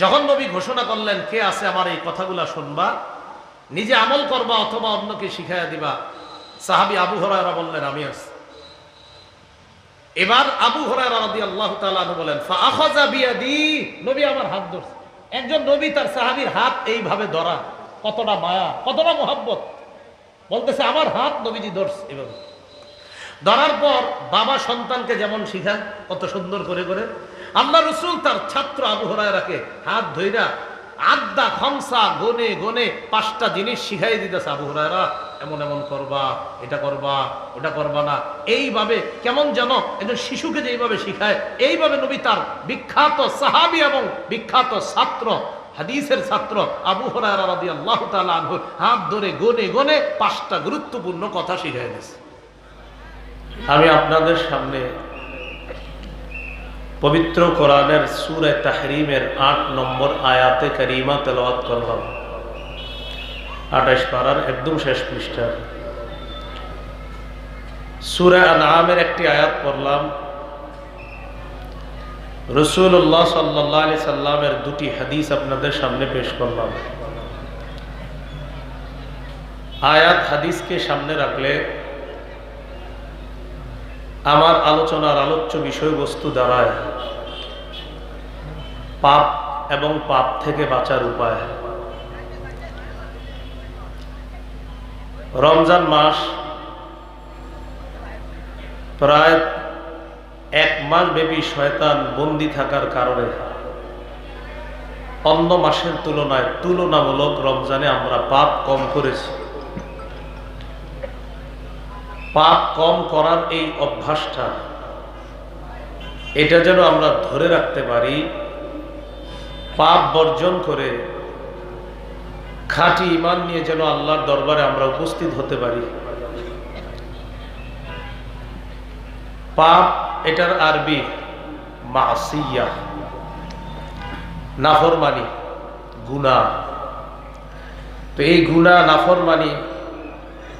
যখন নবী ঘোষণা করলেন, কে আছে আমার এই কথাগুলা শুনবা? নিজে আমল করবা অথবা অন্যকে শিখাইয়া দিবা? সাহাবি আবু হরায়রা বললেন, আমি আছি। এবার আবু হরায়রা রাদিয়াল্লাহু তাআলা আনহু বলেন ফাআখাযা বিয়াদি। নবী আমার হাত ধরছে। একজন নবী তার সাহাবীর হাত এইভাবে ধরা, কতটা মায়া, কতটা মোহাব্বত। বলতেছে, আমার হাত নবীজি ধরছে এভাবে। ধরার পর বাবা সন্তানকে যেমন শিখায়, কত সুন্দর করে করে। আল্লাহ রসুল তার ছাত্র আবু হরায়রাকে হাত ধইরা আড্ডা, খমসা, গনে গনে পাঁচটা জিনিস শিখাই দিতেছে, আবু হরায়রা, এমন এমন করবা, এটা করবা, ওটা করবা না। এইভাবে কেমন যেন একজন শিশুকে যেইভাবে শিখায়, এইভাবে নবী তার বিখ্যাত সাহাবি এবং বিখ্যাত ছাত্র, হাদিসের ছাত্র আবু হরায়রা রাদিয়াল্লাহু তাআলা আনহু হাত ধরে গনে গনে পাঁচটা গুরুত্বপূর্ণ কথা শিখাই দিয়েছে আমি আপনাদের সামনে পবিত্র কোরআনের সুরে তাহরিমের আট নম্বর আয়াতে করিমা তেলাওয়াত করলাম আঠাশ পাড়ার একদম শেষ পৃষ্ঠার সুরে আনামের একটি আয়াত পড়লাম রসুল্লাহ সাল্লাহ আলি সাল্লামের দুটি হাদিস আপনাদের সামনে পেশ করলাম আয়াত হাদিসকে সামনে রাখলে আমার আলোচনার আলোচ্য বিষয়বস্তু দ্বারায় পাপ এবং পাপ থেকে বাঁচার উপায়। রমজান মাস প্রায় এক মাস ব্যাপী শয়তান বন্দি থাকার কারণে অন্য মাসের তুলনায় তুলনামূলক রমজানে আমরা পাপ কম করেছি। পাপ কম করার এই অভ্যাসটা, এটা যেন আমরা ধরে রাখতে পারি, পাপ বর্জন করে খাঁটি ইমান নিয়ে যেন আল্লাহর দরবারে আমরা উপস্থিত হতে পারি। পাপ এটার আরবি মাসিয়া, নাফরমানি গুনা তো এই গুনা নাফরমানি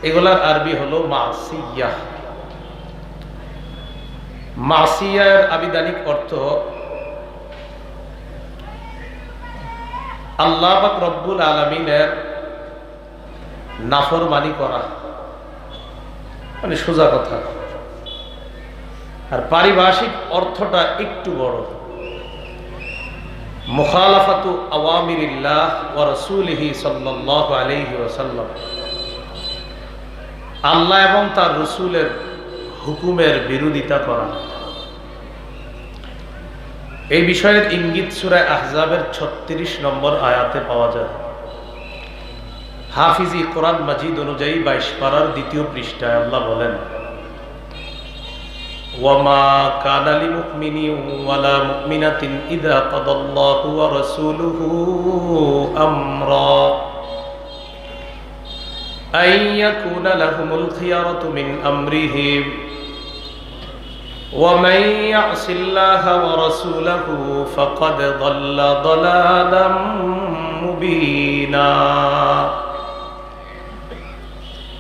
এগুলার আরবি হলো মাসিয়া। মাসিয়ার আবিধানিক অর্থ, আল্লাহ পাক রব্বুল আলমিনের নাফরমানি করা। মানে সোজা কথা। আর পারিভাষিক অর্থটা একটু বড়। মুখালাফাতু আওয়ামিরিল্লাহ ওয়া রাসূলিহি সাল্লাল্লাহু আলাইহি ওয়াসাল্লাম। আল্লাহ এবং তার রসুলের হুকুমের বিরোধিতা করা। এই বিষয়ের ইঙ্গিত সুরায় আহজাবের ছত্রিশ নম্বর আয়াতে পাওয়া যায়। হাফিজি কোরআন মাজিদ অনুযায়ী বাইশ পাড়ার দ্বিতীয় পৃষ্ঠায় আল্লাহ বলেন, ওয়ামা কানালি মুকমিনি ওয়ালা মুকমিনাতিন ইদা কাদাল্লাহু ওয়া রাসূলুহু আমরা। ومن يعص الله ورسوله فقد ضل ضلالا مبينا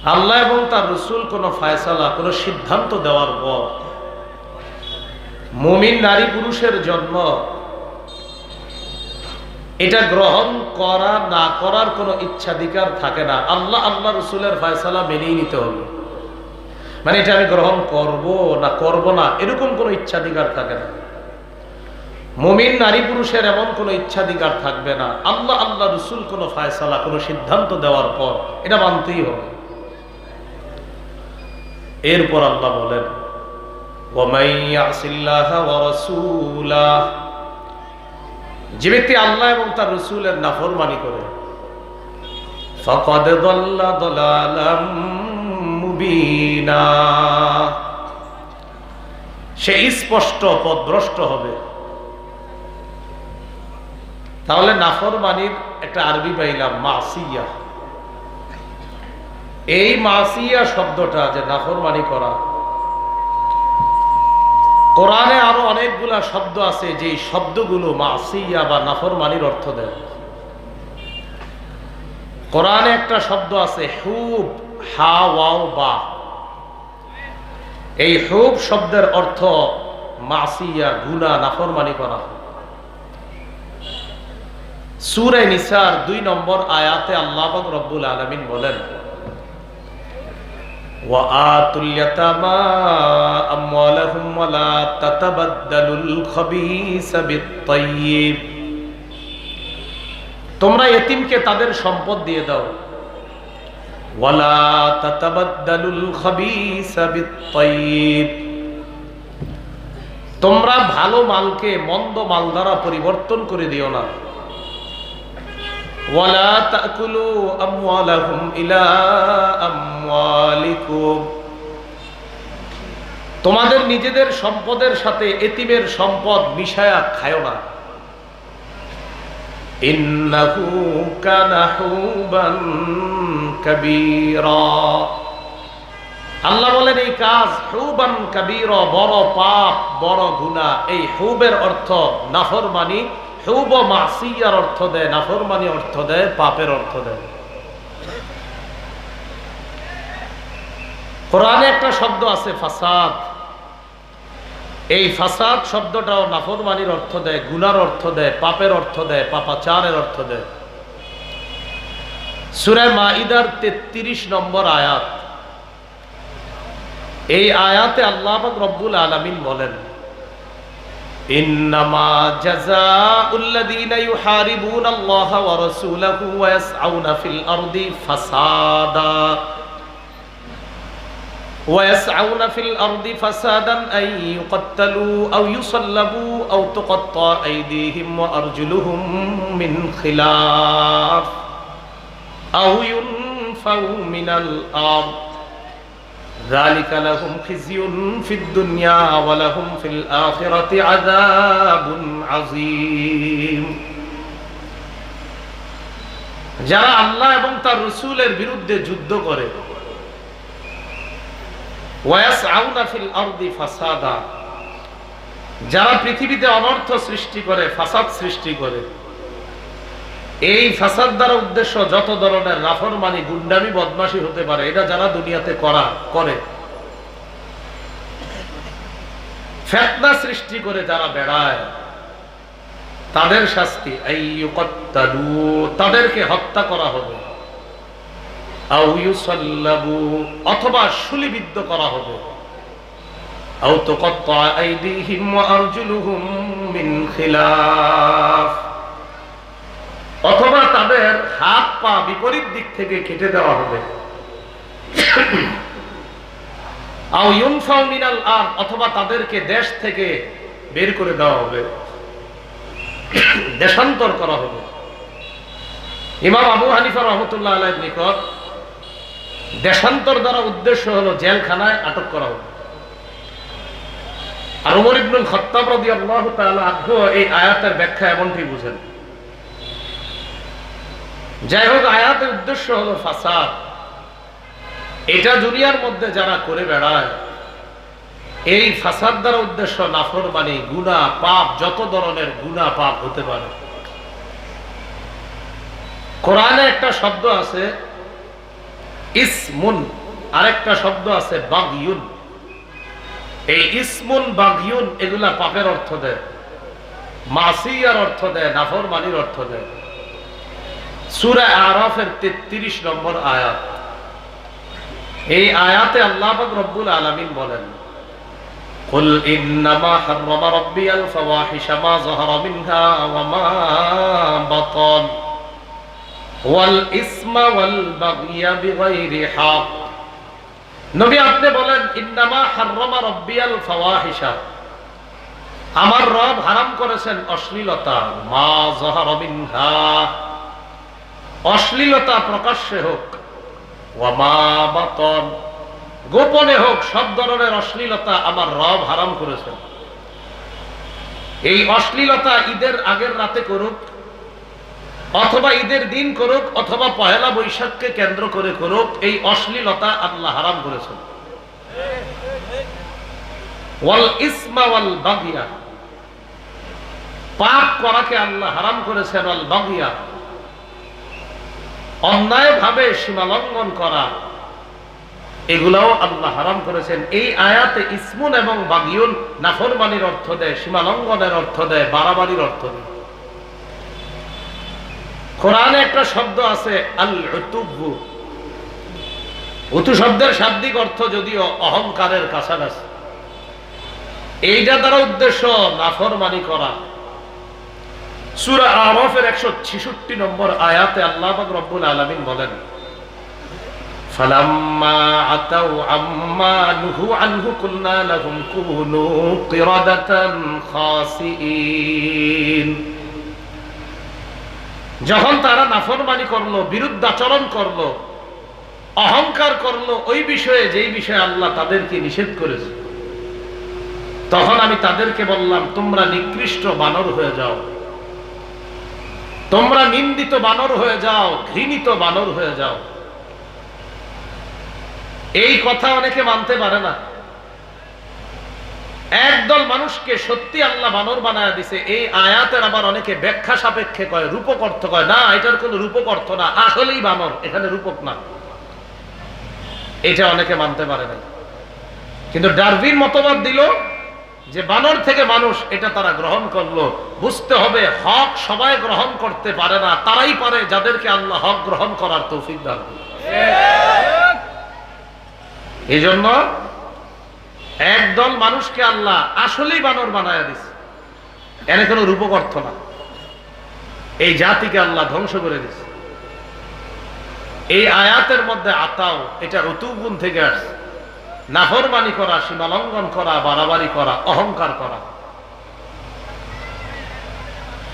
আল্লাহ এবং তার রসুল কোন ফায়সালা কোন সিদ্ধান্ত দেওয়ার পর মুমিন নারী পুরুষের জন্ম এটা গ্রহণ করা, না করার কোনো ইচ্ছাধিকার থাকে না। আল্লাহ আল্লাহ রসুলের ফয়সালা মেনেই নিতে হবে। মানে এটা আমি গ্রহণ করব, না করব না, এরকম কোনো ইচ্ছাধিকার থাকে না। মমিন নারী পুরুষের এমন কোনো ইচ্ছাধিকার থাকবে না। আল্লাহ আল্লাহ রসুল কোনো ফায়সালা, কোনো সিদ্ধান্ত দেওয়ার পর এটা মানতেই হবে। এরপর আল্লাহ বলেন ওমাইয়াসিল্লাহ ওয়া যে ব্যক্তি আল্লাহ এবং তার রসুলের নাফরমানি করে সে স্পষ্ট পদভ্রষ্ট হবে। তাহলে নাফরমানির একটা আরবি পাইলাম, মাসিয়া। এই মাসিয়া শব্দটা যে নাফরমানি করা কোরআনে আরও অনেকগুলা শব্দ আছে যে শব্দগুলো মাসিয়া বা নাফরমানির অর্থ দেয়। কোরআনে একটা শব্দ আছে, হুব, হা, ওয়াও, বা। এই হুব শব্দের অর্থ মাসিয়া গুনা নাফরমানি করা। সুরে নিসার দুই নম্বর আয়াতে আল্লাহ রব্বুল আলমিন বলেন وآتوا اليتامى أموالهم ولا تتبدلوا الخبيث بالطيب তোমরা এতিমকে তাদের সম্পদ দিয়ে দাও ওয়ালা তাতাবাদ্দালুল খাবিসা বিত-তাইয়্যিব তোমরা ভালো মালকে মন্দ মাল দ্বারা পরিবর্তন করে দিও না ওয়ালা তাকুলু আমওয়ালাহুম ইলা আমওয়ালিকুম। তোমাদের নিজেদের সম্পদের সাথে এতিমের সম্পদ মিশায়া খায় না। ইন্নাহু কানা হুবান কাবীরা। আল্লাহ বলেন, এই কাজ হুবান কাবীর, বড় পাপ, বড় গুনাহ। এই হুবের অর্থ নাফরমানি হুব মাসিয়ার অর্থ দেয়, নাফরমানি অর্থ দেয়, পাপের অর্থ দেয়। কোরআনে একটা শব্দ আছে, ফাসাদ। এই ফাসাদ শব্দটাও নাফরমানির অর্থ দেয়, গুনার অর্থ দেয়, পাপের অর্থ দেয়, পাপাচারের অর্থ দেয়। সুরে মাইদার তেত্রিশ নম্বর আয়াত। এই আয়াতে আল্লাহ রব্বুল আলমিন বলেন إنما جزاء الذين يحاربون الله ورسوله ويسعون في الأرض فسادا. ويسعون في الأرض فسادا أن يقتلوا أو يصلبوا أو تقطع أيديهم وأرجلهم من خلاف أو ينفوا من الأرض. ذلك لهم خزي في الدنيا ولهم في الآخرة عذاب عظيم যারা আল্লাহ এবং তার রসুলের বিরুদ্ধে যুদ্ধ করে ওয়াসআউনা ফিল আরদি ফাসাদা যারা পৃথিবীতে অনর্থ সৃষ্টি করে ফাসাদ সৃষ্টি করে এই ফাসাদ দ্বারা উদ্দেশ্য যত ধরনের রাফরমানি গুন্ডামি, বদমাশি হতে পারে, এটা যারা দুনিয়াতে করা, করে। ফেতনা সৃষ্টি করে যারা বেড়ায়, তাদের শাস্তি এই তাদেরকে হত্যা করা হবে। অথবা শুলিবিদ্ধ করা হবে। আও তুকাত্তা আইদিহিম ওয়া আরজুলুহুম মিন খিলাফ। অথবা তাদের হাত পা বিপরীত দিক থেকে কেটে দেওয়া হবে। অথবা তাদেরকে দেশ থেকে বের করে দেওয়া হবে। দেশান্তর করা হবে। ইমাম আবু হানিফা রহমতুল্লাহ আলাইহির নিকট দেশান্তর দ্বারা উদ্দেশ্য হলো জেলখানায় আটক করা হবে। আর উমর ইবনুল খত্তাব রাদিয়াল্লাহু তাআলা এই আয়াতের ব্যাখ্যা এমনটি বুঝেন। যাই হোক, আয়াতের উদ্দেশ্য হলো ফাসাদ। এটা দুনিয়ার মধ্যে যারা করে বেড়ায়, এই ফাসাদ দ্বারা উদ্দেশ্য নাফরমানি গুণা পাপ, যত ধরনের গুণা পাপ হতে পারে। কোরআনে একটা শব্দ আছে, ইসমুন। আরেকটা শব্দ আছে বাগিউন এই ইসমুন বাগিউন এগুলা পাপের অর্থ দেয়। মাসিয়ার অর্থ দেয়, নাফরমানির অর্থ দেয়। সুরা আরাফের তেত্রিশ নম্বর আয়াত এই আয়াতে আল্লাহ পাক রব্বুল আলামিন বলেন قل إنما حرم ربي الفواحش ما ظهر منها وما بطن والإثم والبغي بغير حق নবী আপনি বলেন ইন্নামা হাররামা রব্বিয়াল ফাওয়াহিশা আমার রব হারাম করেছেন অশ্লীলতা মা যাহারা মিনহা অশ্লীলতা প্রকাশ্যে হোক গোপনে হোক, সব ধরনের অশ্লীলতা আমার রব হারাম করেছেন। এই অশ্লীলতা ঈদের আগের রাতে করুক, অথবা ঈদের দিন করুক, অথবা পহেলা বৈশাখকে কেন্দ্র করে করুক, এই অশ্লীলতা আল্লাহ হারাম করেছেন। পাপ করাকে আল্লাহ হারাম করেছেন অন্যায় ভাবে সীমালঙ্ঘন করা। এগুলাও আল্লাহ হারাম করেছেন। এই আয়াতে ইসমুন এবং বাগিউন নাফরমানির অর্থ দেয়, সীমালঙ্ঘনের অর্থ দেয়, বাড়াবাড়ির অর্থ দেয়। কোরআনে একটা শব্দ আছে আল উতুব্বু উতু শব্দের শাব্দিক অর্থ যদিও অহংকারের কাছাকাছি। এইটা দ্বারা উদ্দেশ্য নাফরমানি করা। সুরা আরফের একশো ছিষট্টি নম্বর আয়াতে আল্লাহ পাক রব্বুল আলমিন বলেন فلما عتوا عما نهوا عنه قلنا لهم كونوا قردة خاسئين যখন তারা নাফরমানি করলো বিরুদ্ধাচরণ করলো অহংকার করলো ওই বিষয়ে যেই বিষয়ে আল্লাহ তাদেরকে নিষেধ করেছে তখন আমি তাদেরকে বললাম তোমরা নিকৃষ্ট বানর হয়ে যাও তোমরা নিন্দিত বানর হয়ে যাও, ঘৃণিত বানর হয়ে যাও। এই কথা অনেকে মানতে পারে না। একদল মানুষকে সত্যি আল্লাহ বানর বানায় দিছে, এই আয়াতের আবার অনেকে ব্যাখ্যা সাপেক্ষে কয় রূপক অর্থ কয়, না, এটার কোনো রূপক অর্থ না, আসলেই বানর, এখানে রূপক না। এটা অনেকে মানতে পারে না কিন্তু ডারবিন মতবাদ দিল যে বানর থেকে মানুষ, এটা তারা গ্রহণ করল। বুঝতে হবে, হক সবাই গ্রহণ করতে পারে না, তারাই পারে, যাদেরকে আল্লাহ হক গ্রহণ করার তৌফিক দান। এই জন্য একদল মানুষকে আল্লাহ আসলেই বানর বানায় দিছে। এনে কোনো রূপক অর্থ না। এই জাতিকে আল্লাহ ধ্বংস করে দিছে। এই আয়াতের মধ্যে আতাও এটা ঋতুগুণ থেকে আসছে। নাফরমানি করা, সীমালঙ্ঘন করা, বাড়াবাড়ি করা, অহংকার করা।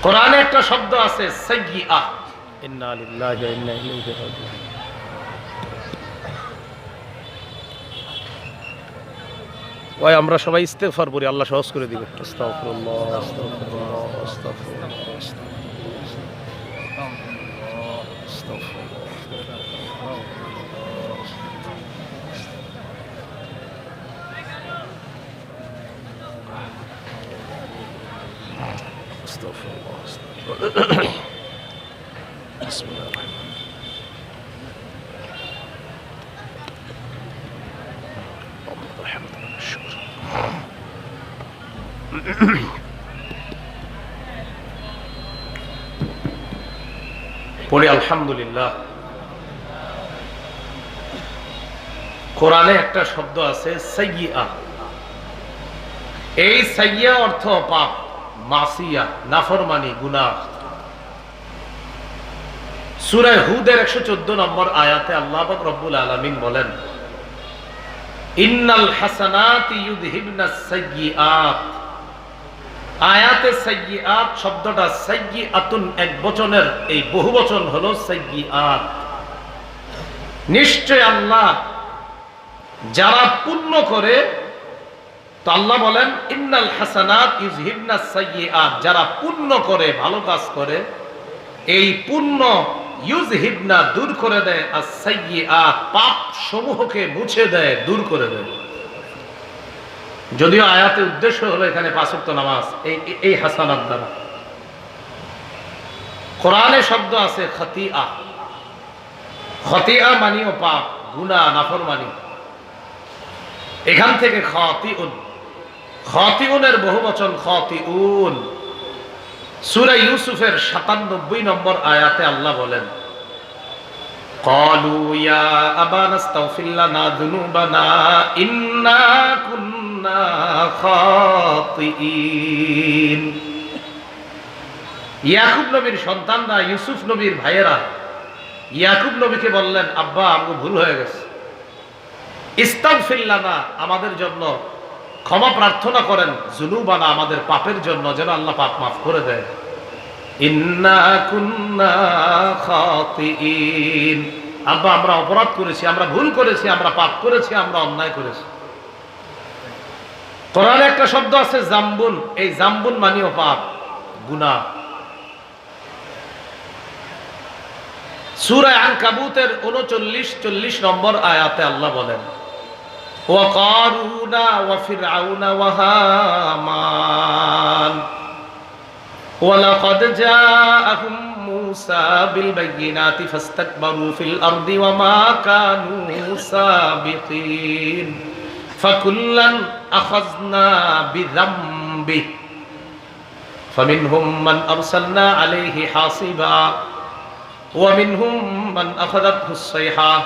কোরআনে একটা শব্দ আছে ওই আমরা সবাই ইস্তেগফার করি আল্লাহ সহজ করে দিবে। কোরআনে একটা শব্দ আছে, সাইয়্যিআ। এই সাইয়্যা অর্থ পাপ, মাসিয়া, নাফরমানি, গুনাহ। সূরা হুদের 114 নম্বর আয়াতে আল্লাহ রব্বুল আলামিন বলেন, ইন্নাল হাসানাতি সাইয়্যিআত আয়াতে শব্দটা এক বচনের, এই বহুবচন হলো সাইয়্যিআত নিশ্চয় আল্লাহ যারা পুণ্য করে আল্লাহ বলেন, ইন্নাল হাসানাত ইউজহিবনাস সাইয়্যিআত। যারা পুণ্য করে ভালো কাজ করে, এই পুণ্য ইউজহিবনা দূর করে দেয়, আর সাইয়্যিআত পাপ সমূহকে মুছে দেয়, দূর করে দেয়। যদিও আয়াতের উদ্দেশ্য হলো এখানে পাঁচক্ত নামাজ, এই এই হাসানাত দ্বারা। কোরআনে শব্দ আছে খতিয়া খতিয়া মানিও পাপ, গুনাহ, নাফরমানি। এখান থেকে খতিউন খতিউনের বহু বচন খতিউন সূরা ইউসুফের 97 নম্বর আয়াতে আল্লাহ বলেন قالوا يا أبانا استغفر لنا ذنوبنا إنا كنا خاطئين ইয়াকুব নবীর সন্তানরা ইউসুফ নবীর ভাইয়েরা ইয়াকুব নবীকে বললেন আব্বা আমগো ভুল হয়ে গেছে ইস্তাগফিরলানা, আমাদের জন্য ক্ষমা প্রার্থনা করেন, জুনুবানা আমাদের পাপের জন্য যেন আল্লাহ পাপ মাফ করে দেয়। আব্বা, আমরা অপরাধ করেছি, আমরা ভুল করেছি, আমরা পাপ করেছি, আমরা অন্যায় করেছি। কোরআনে একটা শব্দ আছে, জাম্বুন। এই জাম্বুন মানিও পাপ, গুনাহ। সূরা আনকাবুতের 39 40 নম্বর আয়াতে আল্লাহ বলেন وقارون وفرعون وهامان ولقد جاءهم موسى بالبينات فاستكبروا في الأرض وما كانوا سابقين فكلا أخذنا بذنبه فمنهم من أرسلنا عليه حاصبا ومنهم من أخذته الصيحة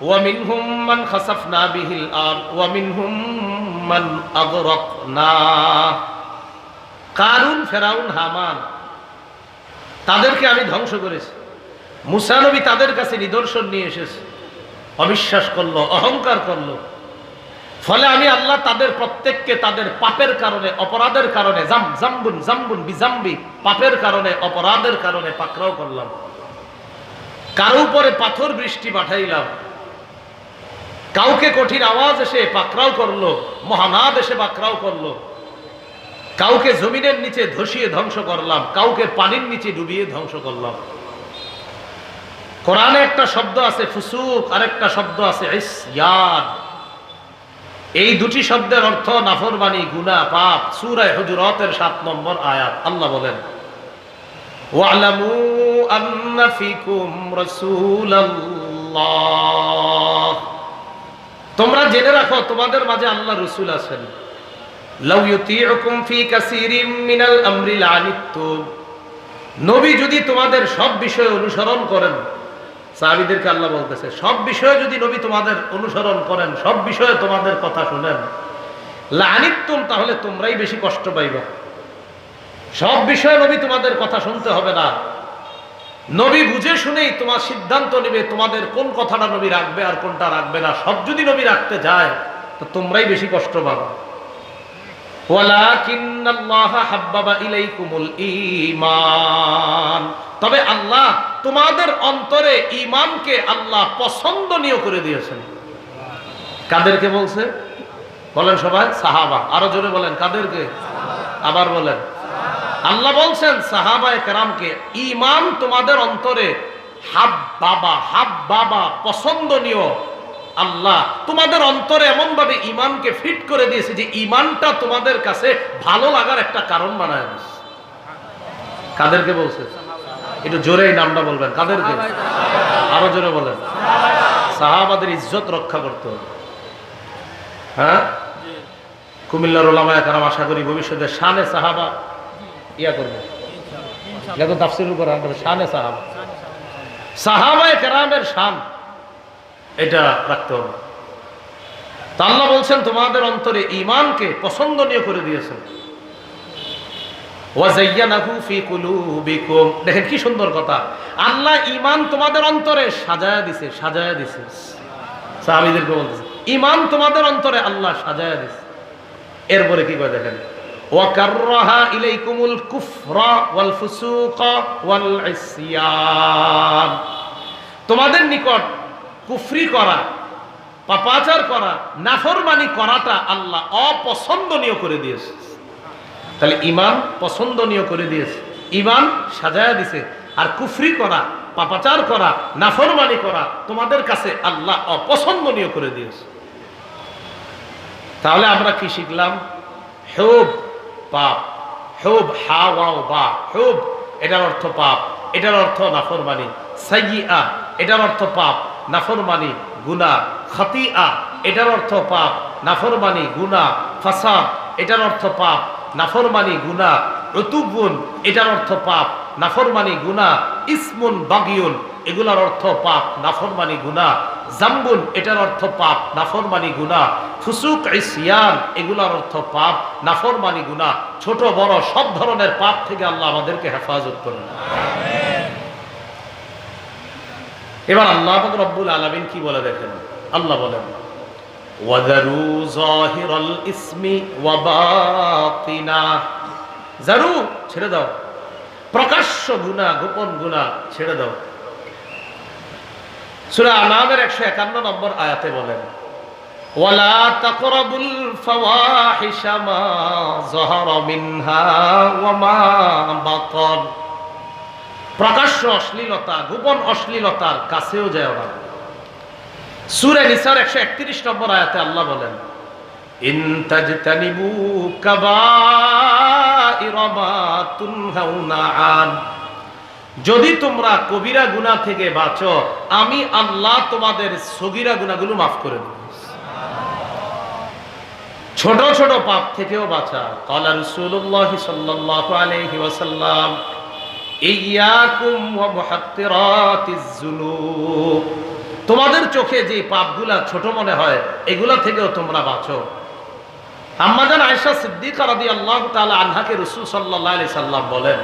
ومنهم من خسفنا به الأرض ومنهم من أغرقنا কারুন ফেরাউন হামান তাদেরকে আমি ধ্বংস করেছি মুসানবী তাদের কাছে নিদর্শন নিয়ে এসেছে অবিশ্বাস করলো অহংকার করলো ফলে আমি আল্লাহ তাদের প্রত্যেককে তাদের পাপের কারণে অপরাধের কারণে জাম জাম্বুন জাম্বুন বিজাম্বি পাপের কারণে অপরাধের কারণে পাকড়াও করলাম কারো উপরে পাথর বৃষ্টি পাঠাইলাম কাউকে কঠিন আওয়াজ এসে পাকড়াও করল, মহানাদ এসে পাকড়াও করল। কাউকে জমিনের নিচে ধসিয়ে ধ্বংস করলাম, কাউকে পানির নিচে ডুবিয়ে ধ্বংস করলাম। কোরআনে একটা শব্দ আছে, ফুসুক, আরেকটা শব্দ আছে এই দুটি শব্দের অর্থ নাফরমানি গুনা পাপ। সুরায় হুজুরতের সাত নম্বর আয়াত, আল্লাহ বলেন, ওয়ালামু ফিকুম তোমরা জেনে রাখো, তোমাদের মাঝে আল্লাহ রসুল আছেন। নবী যদি তোমাদের সব বিষয়ে অনুসরণ করেন, সাহাবিদেরকে আল্লাহ বলতেছে, সব বিষয়ে যদি নবী তোমাদের অনুসরণ করেন, সব বিষয়ে তোমাদের কথা শুনেন লানিতুম তাহলে তোমরাই বেশি কষ্ট পাইবা। সব বিষয়ে নবী তোমাদের কথা শুনতে হবে না। নবী বুঝে শুনেই তোমার সিদ্ধান্ত নেবে তোমাদের কোন কথাটা নবী রাখবে আর কোনটা রাখবে না। সব যদি নবী রাখতে যায়, তো তোমরাই বেশি কষ্ট পাবা। তবে আল্লাহ তোমাদের অন্তরে ঈমানকে আল্লাহ পছন্দনীয় করে দিয়েছেন। কাদেরকে বলছে? বলেন সবাই, সাহাবা। আরও জোরে বলেন, কাদেরকে? আবার বলেন। আল্লাহ বলছেন, সাহাবায় কেরামকে ইমান তোমাদের অন্তরে হাব বাবা হাব বাবা পছন্দনীয়। আল্লাহ, তোমাদের অন্তরে এমন ভাবে ইমানকে ফিট করে দিয়েছে যে ইমানটা তোমাদের কাছে ভালো লাগার একটা কারণ বানায় দিয়েছে। কাদেরকে বলছে? একটু জোরে এই নামটা বলবেন, কাদেরকে? আরও জোরে বলেন। সাহাবাদের ইজ্জত রক্ষা করতে হবে। হ্যাঁ? কুমিল্লার ওলামায় কারাম, আশা করি ভবিষ্যতে শানে সাহাবা ইয়া এটা তো তাফসিরুল কোরআন শানে সাহাবা। সাহাবায়ে কেরামের শান। এটা রাখতে হবে। বলছেন, তোমাদের অন্তরে ঈমানকে পছন্দনীয় করে দিয়েছেন। দেখেন কি সুন্দর কথা। আল্লাহ ইমান তোমাদের অন্তরে সাজায়া দিছে সাজায়া দিছে। সাহাবীদেরকে বলতেছে, ঈমান তোমাদের অন্তরে আল্লাহ সাজায়া দিছে। এরপরে কি করে দেখেন? ওয়াল তোমাদের নিকট কুফরি করা, পাপাচার করা, নাফরমানি করাটা আল্লাহ অপছন্দনীয় করে দিয়েছে। তাহলে ইমান পছন্দনীয় করে দিয়েছে। ইমান সাজায়া দিছে। আর কুফরি করা, পাপাচার করা, নাফরমানি করা তোমাদের কাছে আল্লাহ অপছন্দনীয় করে দিয়েছে। তাহলে আমরা কি শিখলাম? হেব পাপ। হুব হা ওয়াও বা। হুব, এটার অর্থ পাপ। এটার অর্থ নাফরমানি। আ এটার অর্থ পাপ। নাফরমানি গুনা খাতিআ, এটার অর্থ পাপ। নাফরমানি গুনা ফাসাদ, এটার অর্থ পাপ। নাফরমানি গুনা ঋতুগুন এটার অর্থ পাপ। নাফরমানি গুনা ইসমুন বাগিউন, এগুলার অর্থ পাপ, নাফরমানি গুনা জাম্বুন, এটার অর্থ পাপ, নাফরমানি গুনা ফুসুক ইসিয়ান এগুলার অর্থ পাপ, নাফরমানি গুনা ছোট, বড়, সব ধরনের পাপ থেকে আল্লাহ আমাদেরকে হেফাজত করুন। এবার আল্লাহ রব্বুল আলমিন কি বলে দেখেন? আল্লাহ বলেন ওয়াদারু জাহিরাল ইসমি ওয়া বাতিনা। ছেড়ে দাও। প্রকাশ্য গুনাহ গোপন গুনাহ ছেড়ে দাও। সূরা আনামের 151 নম্বর আয়াতে বলেন, ওয়ালা তাকরাবুল ফাওয়াহিশা মা মা বাতান। প্রকাশ্য অশ্লীলতা, গোপন অশ্লীলতার কাছেও যায় না। সুরে নিসার একশো একত্রিশ নম্বর আয়াতে আল্লাহ বলেন মা তুনহাউনা আন যদি তোমরা কবিরা গুনাহ থেকে বাঁচো, আমি আল্লাহ তোমাদের সগিরা গুনাহগুলো মাফ করে দেব। ছোট ছোট পাপ থেকেও বাঁচা। কলা রসুল্লাহ সাল্লাল্লাহু আলাইহি ওয়াসাল্লাম তোমাদের চোখে যে পাপগুলা ছোট মনে হয়, এগুলা থেকেও তোমরা বাঁচো। আয়েশা সিদ্দিকা আনহাকে রাসূল সাল্লাল্লাহু আলাইহি সাল্লাম বলেন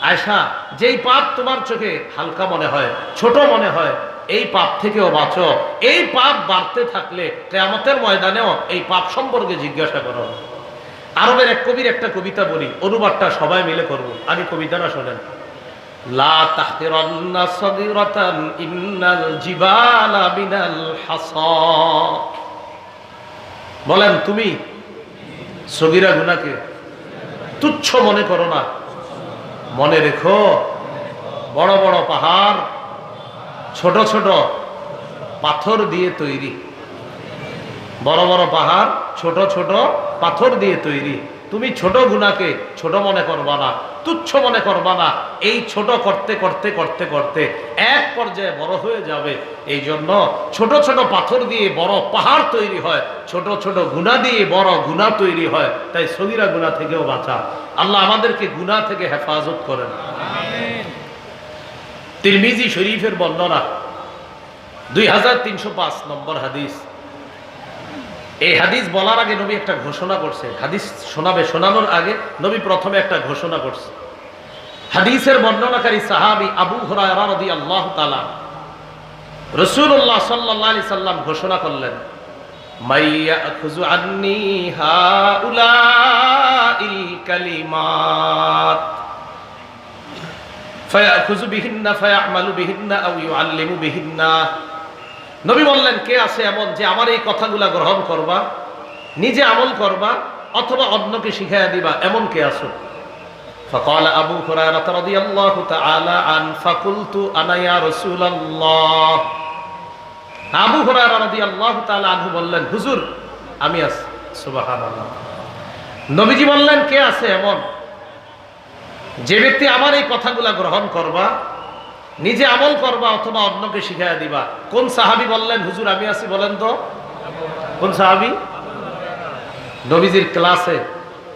আয়সা যেই পাপ তোমার চোখে হালকা মনে হয়, ছোট মনে হয়, এই পাপ থেকেও বাঁচো। এই পাপ বাড়তে থাকলে কেয়ামতের ময়দানেও এই পাপ সম্পর্কে জিজ্ঞাসা করো। আরবের এক কবির একটা কবিতা বলি, অনুবাদটা সবাই মিলে করব। আগে কবিতাটা শোনেন। লা বলেন, তুমি সগীরা গুনাকে তুচ্ছ মনে করো না। মনে রেখো, বড় বড় পাহাড়, ছোট ছোট পাথর দিয়ে তৈরি। বড় বড় পাহাড়, ছোট ছোট পাথর দিয়ে তৈরি। তুমি ছোট গুণাকে ছোট মনে করবা না। তুচ্ছ মনে করবা না। এই ছোট করতে করতে করতে করতে এক পর্যায়ে বড় হয়ে যাবে। এই জন্য ছোট ছোট পাথর দিয়ে বড় পাহাড় তৈরি হয়। ছোট ছোট গুণা দিয়ে বড় গুণা তৈরি হয়। তাই সগিরা গুণা থেকেও বাঁচা। আল্লাহ আমাদেরকে গুণা থেকে হেফাজত করেন। তিরমিজি শরীফের বর্ণনা দুই হাজার তিনশো পাঁচ নম্বর হাদিস। এই হাদিস বলার আগে নবী একটা ঘোষণা করছে। হাদিস শোনাবে, শোনানোর আগে নবী প্রথমে একটা ঘোষণা করছে। হাদিসের বর্ণনাকারী সাহাবি আবু হরায়রা রাদিয়াল্লাহু তাআলা রাসূলুল্লাহ সাল্লাল্লাহু আলাইহি সাল্লাম ঘোষণা করলেন কালিমাত ফায়াখুজু বিহিন্না, ফায়ামালু বিহিন্না, আও ইউআল্লিমু বিহিন্না। নবী বললেন কে আছে এমন যে আমার এই কথাগুলা গ্রহণ করবা নিজে আমল করবা অথবা অন্যকে শিখাইয়া দিবা এমন কে আছো فقال أبو هريرة رضي الله تعالى عنه فقلت أنا يا رسول الله আবু হুরায়রা রাদিয়াল্লাহু তাআলা আনহু বললেন হুজুর আমি আছি সুবহানাল্লাহ নবীজি বললেন কে আছে এমন যে ব্যক্তি আমার এই কথাগুলা গ্রহণ করবা নিজে আমল করবা অথবা অন্যকে শিখাইয়া দিবা। কোন সাহাবি বললেন, হুজুর, আমি আছি, বলেন তো। কোন সাহাবি? নবীজির ক্লাসে।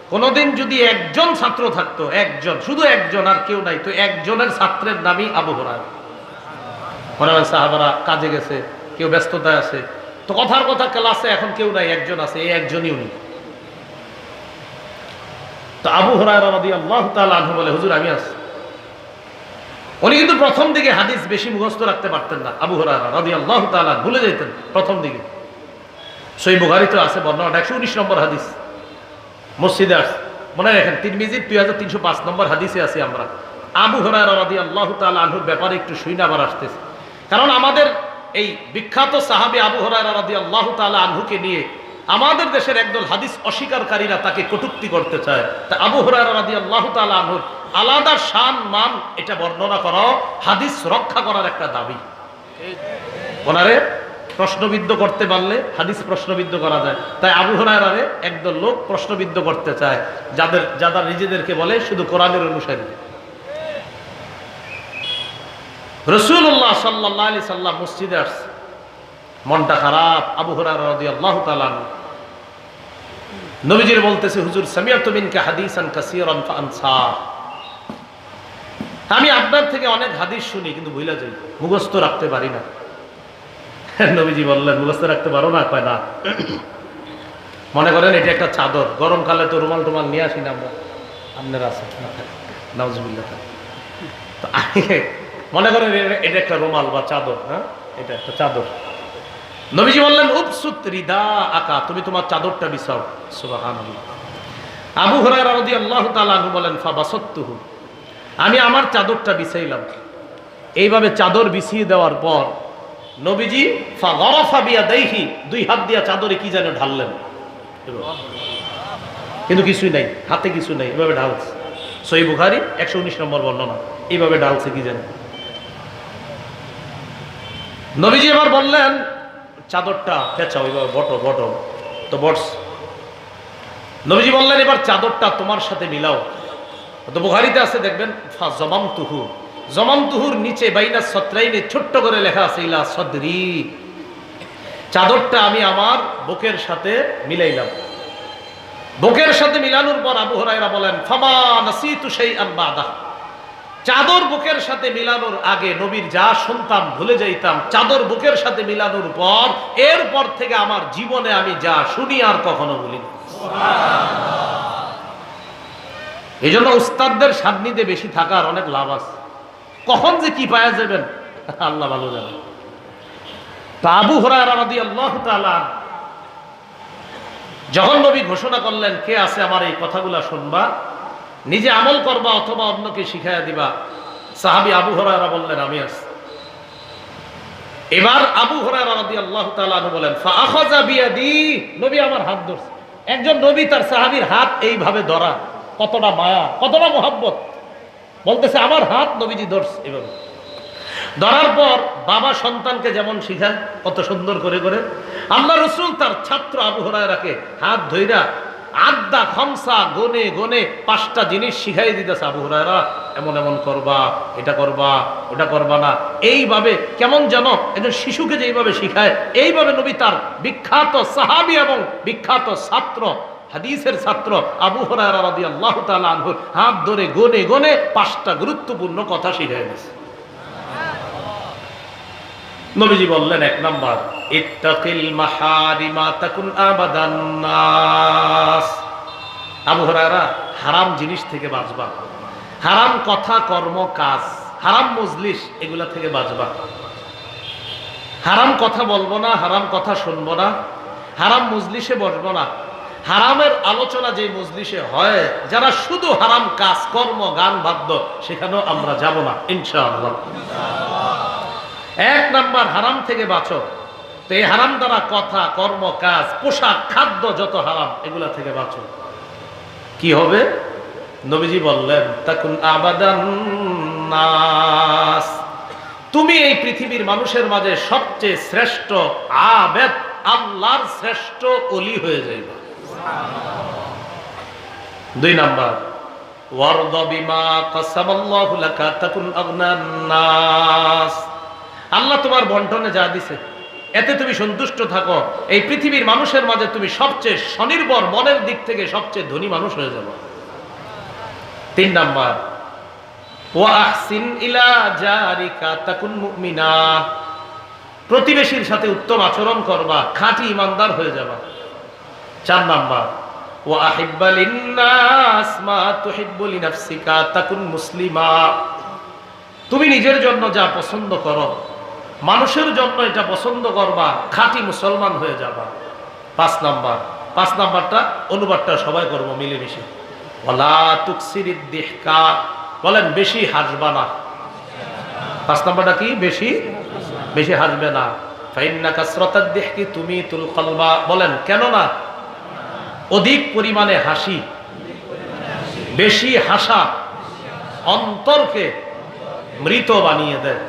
কোনোদিন যদি একজন ছাত্র থাকতো, একজন, শুধু একজন আর কেউ নাই, তো একজনের ছাত্রের নামই আবু হরায় মনে সাহাবারা কাজে গেছে, কেউ ব্যস্ততায় আছে। তো কথার কথা ক্লাসে এখন কেউ নাই, একজন আছে, এই একজনই উনি। তো আবু হরায় রাদি আল্লাহ বলে, হুজুর, আমি আছি। উনি কিন্তু প্রথম দিকে হাদিস বেশি মুখস্থ রাখতে পারতেন না। আবু হরারা তালা ভুলে যেতেন প্রথম দিকে। সই বুঘারি তো আছে বর্ণনা একশো উনিশ নম্বর হাদিস। মসজিদে আস মনে রাখেন তিন মিজিট দুই হাজার তিনশো পাঁচ নম্বর হাদিসে আছি আমরা। আবু হরারা রাদি আল্লাহ তালা আনহুর ব্যাপারে একটু শুই আবার আসতেছে। কারণ আমাদের এই বিখ্যাত সাহাবি আবু হরারা রাদি আল্লাহ তালা আনহুকে নিয়ে আমাদের দেশের একদল হাদিস অস্বীকারীরা তাকে কটুক্তি করতে চায়। তা আবু হরারা আল্লাহ তালা আনহুর আলাদা শান, মান এটা বর্ণনা করা, হাদিস রক্ষা করার একটা দাবি। ওনারে প্রশ্নবিদ্ধ করতে পারলে হাদিস প্রশ্নবিদ্ধ করা যায়। তাই আবু হরারে একদল লোক প্রশ্নবিদ্ধ করতে চায়, যাদের, যারা নিজেদেরকে বলে শুধু কোরআনের অনুসারী। রসুল্লাহ সাল্লাহ আলি সাল্লাম মসজিদে আসছে। মনটা খারাপ, আবু হরার রদি আল্লাহ নবীজির বলতেছে, হুজুর, সামিয়াত মিনকে হাদিসান কাসিরান ফানসা আমি আপনার থেকে অনেক হাদিস শুনি, কিন্তু ভুলা যাই, মুখস্থ রাখতে পারি না। নবীজি বললেন, মুখস্থ রাখতে পারো না? কয়, না। মনে করেন, এটা একটা চাদর। গরমকালে তো রুমাল টুমাল নিয়ে আসি না আমরা। আপনার আছে নাউজুবিল্লাহ। তো মনে করেন, এটা একটা রুমাল বা চাদর হ্যাঁ? এটা একটা চাদর। নবীজি বললেন উপসুত রিদা আকা তুমি তোমার চাদরটা বিছাও। সুবহানাল্লাহ। আবু রাদিয়াল্লাহু তাআলা আনহু বলেন, ফাবাসাত্তুহু, আমি আমার চাদরটা বিছাইলাম। এইভাবে চাদর বিছিয়ে দেওয়ার পর নবীজি, ফাগরাফা বিয়াদাইহি দুই হাত দিয়া চাদরে কি যেন ঢাললেন। কিন্তু কিছুই নাই, হাতে কিছু নাই, এভাবে ঢালছে। সই বুখারি, একশো উনিশ নম্বর বর্ণনা এইভাবে ঢালছে কি যেন। নবীজি এবার বললেন চাদরটা পেঁচা ওইভাবে বটো বটো তো বটস। নবীজি বললেন, এবার চাদরটা তোমার সাথে মিলাও। তো বুখারিতে আছে, দেখবেন, ফা জমাম তুহু জমাম তুহুর নিচে বাইনা সত্রাইনে ছোট্ট করে লেখা আছে, ইলা সদরি। চাদরটা আমি আমার বুকের সাথে মিলাইলাম। বুকের সাথে মিলানোর পর আবু হরাইরা বলেন, ফামা নাসিতু শাইআন বাদা চাদর বুকের সাথে মিলানোর আগে নবীর যা শুনতাম ভুলে যাইতাম, চাদর বুকের সাথে মিলানোর পর, এরপর থেকে আমার জীবনে আমি যা শুনি আর কখনো বলি এই জন্য উস্তাদদের সান্নিধ্যে বেশি থাকার অনেক লাভ আছে। কখন যে কি পাওয়া যাবেন? আল্লাহ ভালো তা আবু হরারা রাদি আল্লাহ যখন নবী ঘোষণা করলেন, কে আছে আমার এই কথাগুলা শুনবা? নিজে আমল করবা অথবা অন্যকে শিখাইয়া দিবা। সাহাবি আবু হরারা বললেন, আমি আছি। এবার আবু হরারা রাদি আল্লাহ তাআলা বলেন নবী আমার হাত ধরছে। একজন নবী তার সাহাবীর হাত এইভাবে ধরা, কতটা মায়া, কতটা মোহাব্বত। বলতেছে, আমার হাত নবীজি ধরছে ধরার পর বাবা সন্তানকে যেমন শিখায়, কত সুন্দর করে করে। আল্লাহ রসুল তার ছাত্র আবু হরায়রাকে হাত ধইরা আড্ডা, খমসা, গনে গনে পাঁচটা জিনিস শিখাই দিতেছে আবু হরায়রা। এমন এমন করবা, এটা করবা, ওটা করবা না। এইভাবে কেমন যেন একজন শিশুকে যেইভাবে শিখায়, এইভাবে নবী তার বিখ্যাত সাহাবি এবং বিখ্যাত ছাত্র, হাদিসের ছাত্র আবু হরায়রা রাদিয়াল্লাহু তাআলা আনহুর হাত ধরে গনে গনে পাঁচটা গুরুত্বপূর্ণ কথা শিখাই দিয়েছে। নবীজি বললেন, এক নাম্বার, ইত্তাকিল মাহারিমা তাকুন আবাদান নাস। আবু হুরায়রা, হারাম জিনিস থেকে বাঁচবা। হারাম কথা, কর্ম, কাজ, হারাম মজলিস, এগুলা থেকে বাঁচবা। হারাম কথা বলব না, হারাম কথা শুনব না, হারাম মজলিসে বসবো না। হারামের আলোচনা যে মজলিসে হয়, যারা শুধু হারাম কাজ, কর্ম, গান, বাদ্য, সেখানেও আমরা যাব না, ইনশাআল্লাহ। এক নাম্বার হারাম থেকে বাঁচো। তো এই হারাম দ্বারা কথা, কর্ম, কাজ, পোশাক, খাদ্য যত হারাম, এগুলা থেকে বাঁচো। কি হবে? নবীজি বললেন তখন আবাদান নাস। তুমি এই পৃথিবীর মানুষের মাঝে সবচেয়ে শ্রেষ্ঠ আবেদ, আল্লাহর শ্রেষ্ঠ অলি হয়ে যাইবে। দুই নাম্বার, ওয়ারদ বিমা কাসাবাল্লাহু লাকা, তাকুন আগনান নাস। আল্লাহ তোমার বন্টনে যা দিছে, এতে তুমি সন্তুষ্ট থাকো। এই পৃথিবীর মানুষের মাঝে তুমি সবচেয়ে স্বনির্ভর, মনের দিক থেকে সবচেয়ে ধনী মানুষ হয়ে যাবে। তিন নাম্বার প্রতিবেশীর সাথে উত্তম আচরণ করবা, খাঁটি ইমানদার হয়ে যাবা। চার নাম্বার তুহিব্বু লিনাফসিকা তাকুন মুসলিমা। তুমি নিজের জন্য যা পছন্দ করো মানুষের জন্য এটা পছন্দ করবা, খাঁটি মুসলমান হয়ে যাবা। পাঁচ নাম্বার, পাঁচ নাম্বারটা, অনুবাদটা সবাই করব মিলেমিশে। ওলা তুকসির দেহকা বলেন বেশি হাসবা না। পাঁচ নাম্বারটা কি? বেশি বেশি হাসবে না। ফাইন্না কাসরতার দেহ কি তুমি তুল কলবা, বলেন কেন না? অধিক পরিমাণে হাসি, বেশি হাসা অন্তরকে মৃত বানিয়ে দেয়।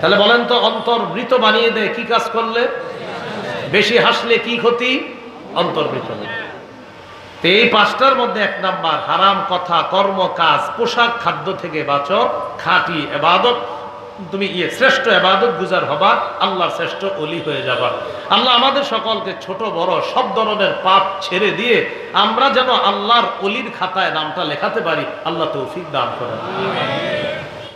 তাহলে বলেন তো, অন্তর মৃত বানিয়ে দেয়, কি কাজ করলে? বেশি হাসলে কি ক্ষতি? অন্তর মৃত তো এই পাঁচটার মধ্যে এক নাম্বার, হারাম কথা, কর্ম, কাজ, পোশাক, খাদ্য থেকে বাঁচো, খাঁটি এবাদত। তুমি ইয়ে শ্রেষ্ঠ এবাদত গুজার হবা, আল্লাহর শ্রেষ্ঠ অলি হয়ে যাবা। আল্লাহ আমাদের সকলকে ছোট, বড়, সব ধরনের পাপ ছেড়ে দিয়ে আমরা যেন আল্লাহর অলির খাতায় নামটা লেখাতে পারি, আল্লাহ তৌফিক দান করেন।